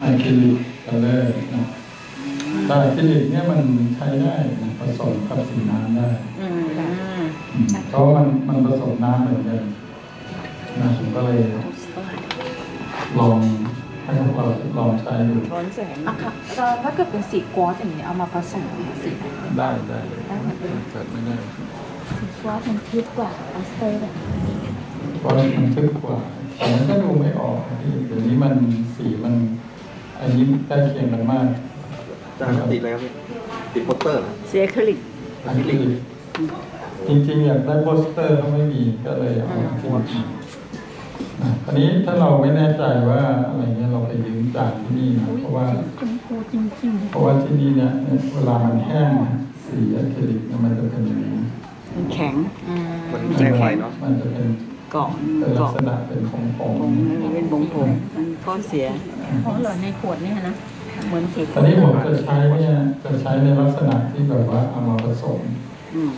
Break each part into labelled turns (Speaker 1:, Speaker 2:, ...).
Speaker 1: อะคริลิกคัลเลอร์นะแต่อะคริลิกเนี่ยมันใช้ได้นะผสมกับสีน้ำได้
Speaker 2: อืม
Speaker 1: อืมเพราะมันมันผสมน้ำเหมือนกันนะผมก็เลยลองให้พวกเราลองใช้ดู
Speaker 2: ร้อนแสง
Speaker 3: อะค่ะเอ่อถ้าเกิดเป็นสีกวอสอย่างนี้เอามาผสมสีไหน
Speaker 1: ได้ได้เกิดไม่ได้
Speaker 3: สีกวอสมันทึบกว่าอัสเตอร์แบบ
Speaker 1: เพราะมันทึบกว่าแต่มันก็ดูไม่ออกนะพี่เดี๋ยวนี้มันสีมัน อันนี้ใกล้เคียงกันมาก
Speaker 4: จานติดอะไรครับพี่ติดโปสเตอร์เหรอ
Speaker 2: เสียคลิก
Speaker 1: อะคริลิกจริงๆอยากได้โปสเตอร์ก็ไม่มีก็เลยเอาอะคริลิกมาอะคราวนี้ถ้าเราไม่แน่ใจว่าอะไรเงี้ยเราไปยืมจากที่นี่นะเพราะว่า
Speaker 3: ชมพูจริง
Speaker 1: เพราะว่าที่นี่เนี่ยเวลามันแห้งนะสีอะคริลิกเนี่ยมันจะเป็นอย่างนี้
Speaker 2: มันแข็งอืม
Speaker 4: มันใช้ไฟเนาะ
Speaker 1: มันจะเป็น
Speaker 2: เกาะ
Speaker 1: เป็นลัก
Speaker 2: เกาะ
Speaker 1: ษณะเป็นของผ
Speaker 2: ผ
Speaker 1: ง
Speaker 2: งมันเป็นผงผงมันก้อนเสีย
Speaker 3: ๆ เพราะเหลือในขวดเนี่ยนะ เหมือนสี
Speaker 1: ตอนนี้ผมจะใช้เนี่ยจะใช้ในลักษณะที่แบบว่าเอามาผสม
Speaker 2: อืม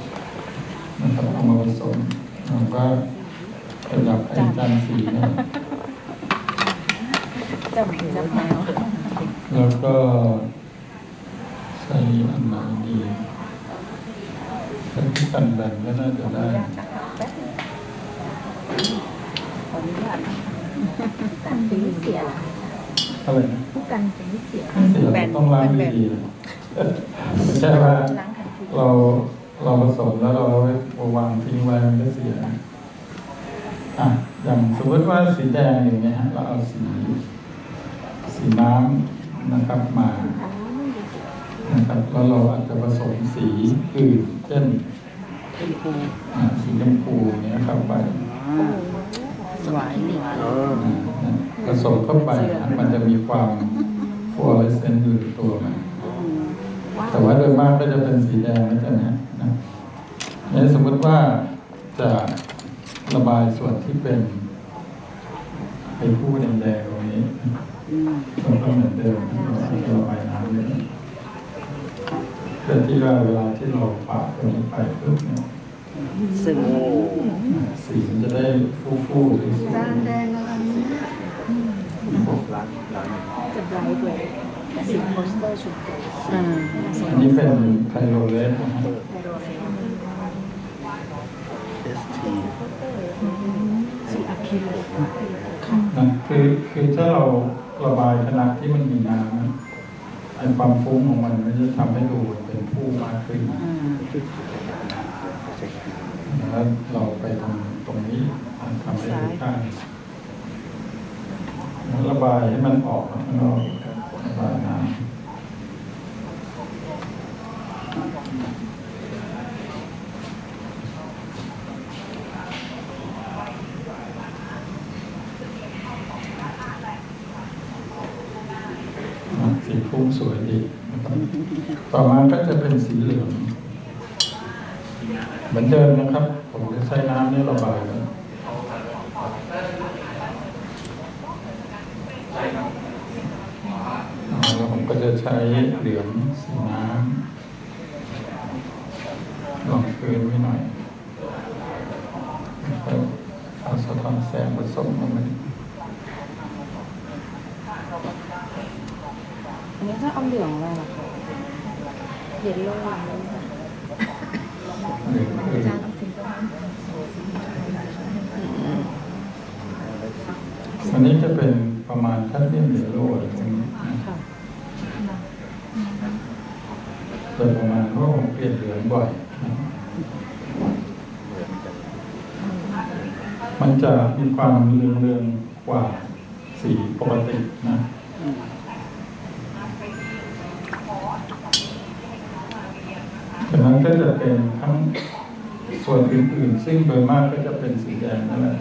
Speaker 1: นะครับเอามาผสมแล้วก็ประดับไอ้จานสีเนี่ย
Speaker 3: จะเหมือนจะแมว
Speaker 1: แล้วก็ใช้อันไหนดีใช้ที่กันแบ่งก็น่าจะได้
Speaker 3: ขออนุญาตกันสีเสีย
Speaker 1: อะไรนะ
Speaker 3: ผู้กันสีเสีย
Speaker 1: เสียต้องล้างดีๆไม่ใช่ว่า
Speaker 3: ล้างทันที
Speaker 1: เราเราผสมแล้วเราเอาไว้วางทิ้งไว้มันก็เสียอะอย่างสมมติว่าสีแดงอย่างเงี้ยฮะเราเอาสี สีน้ำนะครับมานะครับแล้วเราอาจจะผสมสีอื่นเช่น
Speaker 2: เป็นภู
Speaker 1: อ่าสีชมพูเนี้ยเข้าไป
Speaker 2: อ่าหวานหวาน
Speaker 4: อ๋อ
Speaker 1: อ่าผสมเข้าไปนะมันจะมีความฟลูออเรสเซนต์อยู่ในตัวมัน
Speaker 2: อืม
Speaker 1: แต่ว่าโดยมากก็จะเป็นสีแดงนะจ๊ะนะนะนี่สมมติว่าจะระบายส่วนที่เป็นไอ้ผู้แดงๆตรงนี้
Speaker 2: อืม
Speaker 1: มันก็เหมือนเดิมเราจะระบายน้ำเลยเพื่อที่ว่าเวลาที่เราปาดตรงนี้ไปปุ๊บเนี่ย
Speaker 2: ซึ่ง
Speaker 4: โอ้
Speaker 1: สีมันจะได้ฟูๆสวย
Speaker 3: ด้านแดงอะไรนี่
Speaker 4: ร้านร้าน
Speaker 3: จะไบรท์เลยแต่สีโปสเตอร์ชมพู
Speaker 2: อืม
Speaker 1: อันนี้เป็นไพโรเลส
Speaker 3: ไฮโรเซน
Speaker 4: เอสที
Speaker 3: สีอะคริลิก
Speaker 1: นะคือคือถ้าเราระบายขนาดที่มันมีน้ำไอ้ความฟุ้งของมันมันจะทำให้ดูเป็นผู้มากขึ้นแล้วเราไปตรง รงนี้ทำให้ดูข้างแล้วระบายให้มันออกข้างนอกระบายน้ำอะสีฟุ้งสวยดีนะครับต่อมาก็จะเป็นสีเหลือง เหมือนเดิมนะครับ ผมจะใช้น้ำนี่ระบายแล้วอ่าแล้วผมก็จะใช้เหลืองสีน้ำลองคืนไว้หน่อยแล้วก็เอาสะท้อนแสงผสมลงไป
Speaker 3: อันนี้ถ้าเอาเหลืองอะไรล่ะคะเยลโล่อะไร
Speaker 1: เหลืองคือ
Speaker 3: จานเอาสีประมาณ
Speaker 1: อั นนี้จะเป็นประมาณแคดเมียมเยลโล่อะไรพวกนี้นะ
Speaker 3: ค่ะ
Speaker 1: โดยประมาณเพราะผมเปลี่ยนเหลืองบ่อยนะมันจะมีความเรืองๆกว่าสีปกตินะ
Speaker 2: อืม
Speaker 1: ฉะนั้นก็จะเป็นทั้งส่วนอื่นๆ ซึ่งโดยมากก็จะเป็นสีแดงนั่นแหละ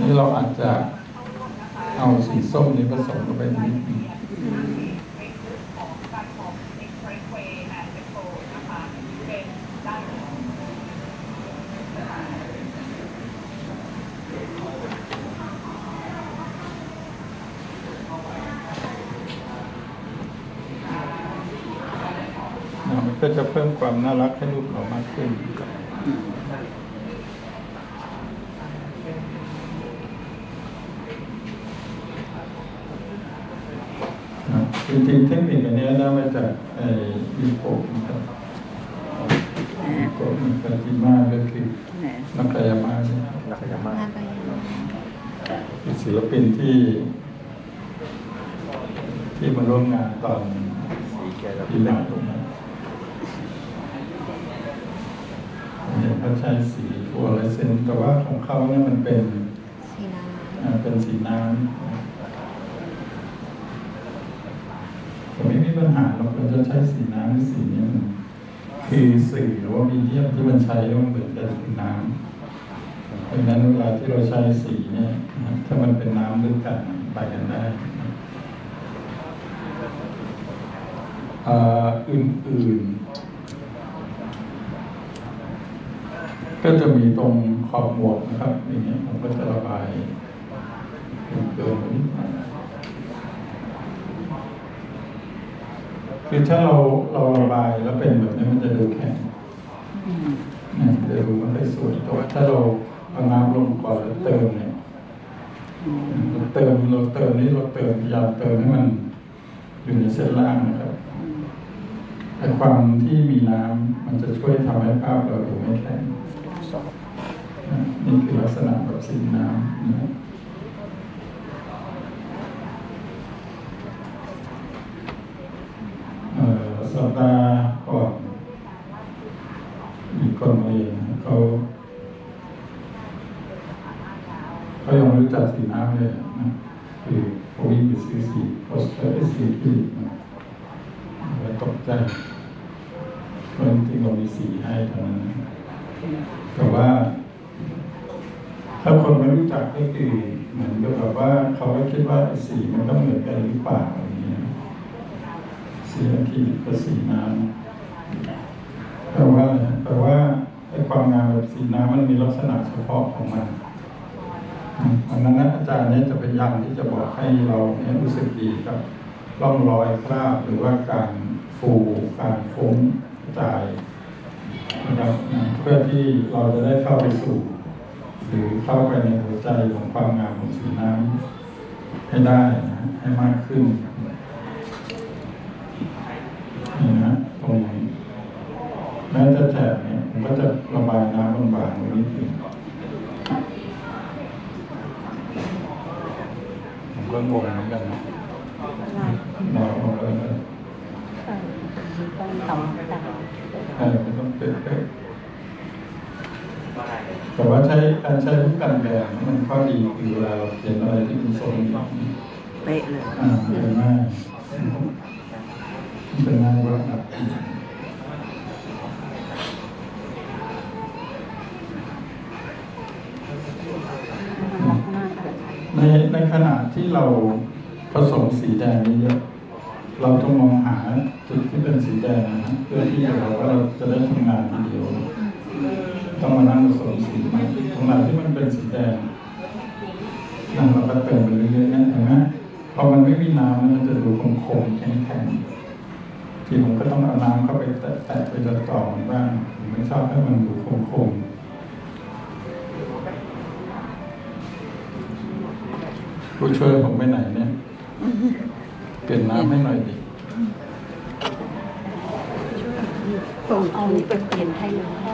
Speaker 1: นี่เราอาจจะเอาสีส้มนี้ผสมเข้าไปนิดนึงก็จะเพิ่มความน่ารักให้รูปเรามากขึ้น จริงๆเทคนิคอันเนี้ยได้มาจากไอ้ยูโกะนะครับยูโกะมันปฏิมาก็คือ
Speaker 2: นั
Speaker 1: กกายมาเนี่ย
Speaker 4: นักขยันมา
Speaker 1: เป็นศิลปินที่ ที่มาร่วมงานตอน
Speaker 4: สีแกจะ
Speaker 1: ปีใหม่นเห็นเขาใช้สีฟัวไรเซนแต่ว่าของเขาเนี่ยมันเป็น
Speaker 3: สีน้
Speaker 1: อ่าเป็นสีน้ำผม ไม่มีปัญหาเราควรจะใช้สีน้ำหรือสีนี้คือสื่อหรือว่ามีเดียมที่มันใช้แล้วมันเหมือนกับสีน้ำดังนั้นเวลาที่เราใช้สีเนี่ยถ้ามันเป็นน้ำด้วยกันไปกันได้อะอื่นๆ ก็จะมีตรงขอบหมวกนะครับอย่างเงี้ยผมก็จะระบายเกินๆนิดหน่อย คือถ้าเราเราระบายแล้วเป็นแบบนี้มันจะดูแข็งนะจะดูไม่ค่อยสวยแต่ว่าถ้าเราเอาน้ำลงก่อนแล้วเติมเนี่ยเราเติมเราเติมนี่เราเติมพยายามเติมให้มันอยู่ในเส้นล่างนะครับ
Speaker 2: อืม
Speaker 1: ไอ้ความที่มีน้ำมันจะช่วยทำให้ภาพเราดูไม่แข็งนะนี่คือลักษณะแบบสีน้ำนะครับเอ่อสัปดาห์ก่อนมีคนมาเรียนนะเขา เขายังรู้จักสีน้ำเลยนะคือเขาวิ่งไปซื้อสีโปสเตอร์สีที่นะแล้วตกใจเพราะจริงๆเรามีสีให้เท่านั้นแต่ว่า ถ้าคนไม่รู้จักก็คือเหมือนกับแบบว่าเขาก็คิดว่าสีมันต้องเหมือนกันหรือเปล่าอย่างเงี้ยสีอะคริลิกกับสีน้ำแต่ว่าแต่ว่าไอ้ความงามแบบสีน้ำมันมีลักษณะเฉพาะของมัน อันนั้นนะอาจารย์เนี่ยจะพยายามที่จะบอกให้เราเนี่ยรู้สึกดีกับร่องรอยคราบหรือว่าการฟูการฟุ้งกระจายนะครับเพื่อที่เราจะได้เข้าไปสู่ หรือเข้าไปในหัวใจของความงามของสีน้ำให้ได้นะให้มากขึ้นนี่นะตรงนี้แม้จะแฉะเนี่ยผมก็จะระบายน้ำบางๆไว้นิดนึงผมก็ งงเหมือนกันนะเราเอาไว้นะ
Speaker 2: ต้องต่ำต่
Speaker 1: ใช่ไม่ต้องเป๊ะๆแต่ว่าใช้การใช้รูปกันแดงมันข้อดีคือเวลาเราเขียนอะไรที่เป็นทรงนี้ำ
Speaker 2: เป๊ะเลย
Speaker 1: อ่าเป็นง่ายเป็นง่ายว่าครับในในขณะ ที่เราผสมสีแดงเยอะเราต้องมองหาจุดที่เป็นสีแดงนะเพื่อที่เราว่าเราจะได้ทำงานทีเดียวต้องมานั่งผสมสีใหม่ตรงไหนที่มันเป็นสีแดงนั่นเราก็เติมไปเรื่อยๆนะเห็นไหมพอมันไม่มีน้ำมันจะดูคมๆแข็งๆที่ผมก็ต้องเอาน้ำเข้าไปแตะๆไปจัดต่อมันบ้างผมไม่ชอบให้มันดูคมๆ ผู้ช่วยผมไปไหนเนี่ย เปลี่ยนน้ำให้หน่อยดิ ส่ง
Speaker 2: เอานี้ไปเปลี่ยนให้เลย